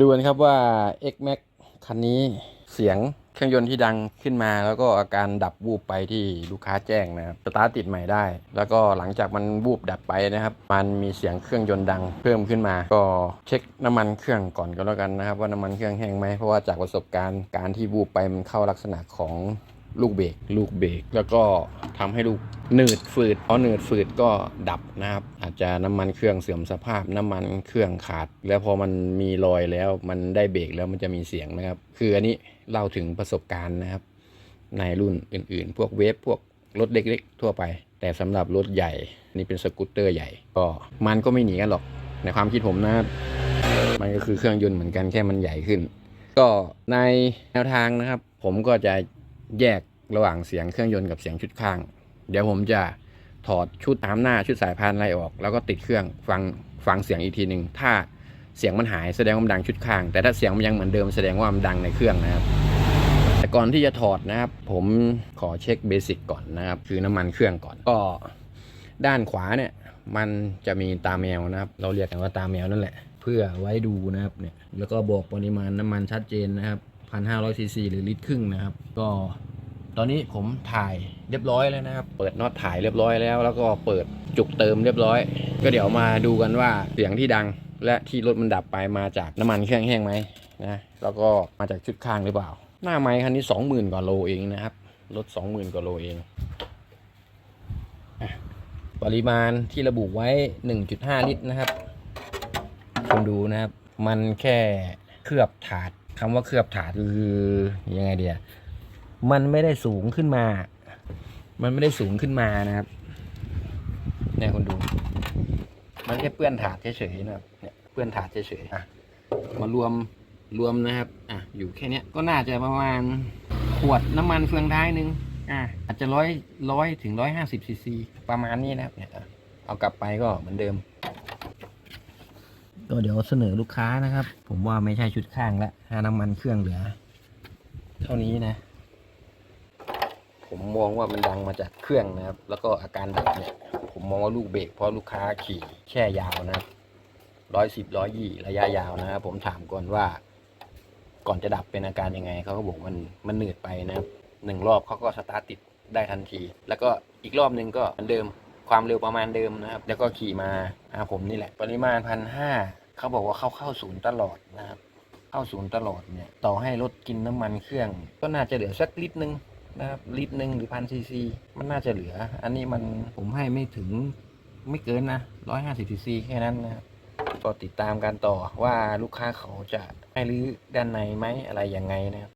ดูกันครับว่า X Max คันนี้เสียงเครื่องยนต์ที่ดังขึ้นมา แล้วก็อาการดับวูบไปที่ลูกค้าแจ้งนะครับสตาร์ทติดใหม่ได้ แล้วก็หลังจากมันวูบดับไปนะครับ มันมีเสียงเครื่องยนต์ดังเพิ่มขึ้นมา ก็เช็คน้ำมันเครื่องก่อนก็แล้วกันนะครับ ว่าน้ำมันเครื่องแห้งไหมเพราะว่าจากประสบการณ์การที่วูบไปมันเข้าลักษณะของ ลูกเบรกลูกเบรกแล้วก็ทำให้ลูกหนืดฝืดพอหนืดฝืดก็ดับนะครับ อาจจะน้ำมันเครื่องเสื่อมสภาพ น้ำมันเครื่องขาด แล้วพอมันมีรอยแล้วมันได้เบรกแล้วมันจะมีเสียงนะครับ คืออันนี้เล่าถึงประสบการณ์นะครับ ในรุ่นอื่นๆ พวกเวฟพวกรถเล็กๆ ทั่วไป แต่สำหรับรถใหญ่นี่เป็นสกูตเตอร์ใหญ่ ก็มันก็ไม่หนีกันหรอกในความคิดผมนะ มันก็คือเครื่องยนต์เหมือนกันแค่มันใหญ่ขึ้น ก็ในแนวทางนะครับ ผมก็จะ แยกระหว่างเสียงเครื่องยนต์กับเสียงชุดข้าง เดี๋ยวผมจะถอดชุดตามหน้าชุดสายพานอะไรออก แล้วก็ติดเครื่องฟังฟังเสียงอีกทีหนึ่งถ้าเสียงมันหายแสดงว่ามันดังชุดข้าง แต่ถ้าเสียงมันยังเหมือนเดิมแสดงว่ามันดังในเครื่องนะครับ แต่ก่อนที่จะถอดนะครับ ผมขอเช็คเบสิกก่อนนะครับ คือน้ำมันเครื่องก่อนก็ด้านขวาเนี่ยมันจะมีตาแมวนะครับ เราเรียกกันว่าตาแมวนั่นแหละ เพื่อไว้ดูนะครับเนี่ยแล้วก็บอกปริมาณน้ำมันชัดเจนนะครับพันห้าร้อยซีซีหรือลิตรครึ่งนะครับ ก็ ตอนนี้ผมถ่ายเรียบร้อยแล้วนะครับ เปิดน็อตถ่ายเรียบร้อยแล้ว แล้วก็เปิดจุกเติมเรียบร้อย ก็เดี๋ยวมาดูกันว่าเสียงที่ดังและที่รถมันดับไปมาจากน้ำมันเครื่องแห้งไหมนะ แล้วก็มาจากชุดข้างหรือเปล่า หน้าไม้คันนี้สองหมื่นกว่าโลเองนะครับ รถสองหมื่นกว่าโลเอง ปริมาณที่ระบุไว้ 1.5 ลิตรนะครับ คุณดูนะครับ มันแค่เคลือบถาดคำว่าเคลือบถาดคือยังไงเดีย มันไม่ได้สูงขึ้นมา มันไม่ได้สูงขึ้นมานะครับ เนี่ยคุณดู มันแค่เปื้อนถาดเฉยๆนะครับ เนี่ยเปื้อนถาดเฉยๆอะมารวมรวมนะครับ อะ อยู่แค่เนี้ยก็น่าจะประมาณขวดน้ำมันเฟืองท้ายหนึ่งอะอาจจะร้อยร้อยถึงร้อยห้าสิบซีซีประมาณนี้นะครับ เนี่ยอะเอากลับไปก็เหมือนเดิม ก็เดี๋ยวเสนอลูกค้านะครับ ผมว่าไม่ใช่ชุดข้างละถ้าน้ำมันเครื่องเหลือ เท่านี้นะ ผมมองว่ามันดังมาจากเครื่องนะครับ แล้วก็อาการดับเนี่ย ผมมองว่าลูกเบรกเพราะลูกค้าขี่แช่ยาวนะครับร้อยสิบร้อยยี่ระยะยาวนะครับผมถามก่อนว่า ก่อนจะดับเป็นอาการยังไงเขาก็บอกมันมันหนืดไปนะครับหนึ่งรอบเขาก็สตาร์ทติดได้ทันที แล้วก็อีกรอบหนึ่งก็เหมือนเดิมความเร็วประมาณเดิมนะครับ แล้วก็ขี่มาหาผมนี่แหละ ปริมาณพันห้าเขาบอกว่าเข้าเข้าศูนย์ตลอดนะครับ เข้าศูนย์ตลอดเนี่ย ต่อให้รถกินน้ำมันเครื่อง ก็น่าจะเหลือสักลิตรหนึ่ง นะครับลิตรหนึ่งหรือพันซีซีมันน่าจะเหลือ อันนี้มันผมให้ไม่ถึงไม่เกินนะร้อยห้าสิบซีซีแค่นั้นนะครับก็ติดตามกันต่อว่าลูกค้าเขาจะให้รื้อด้านในไหมอะไรยังไงนะครับ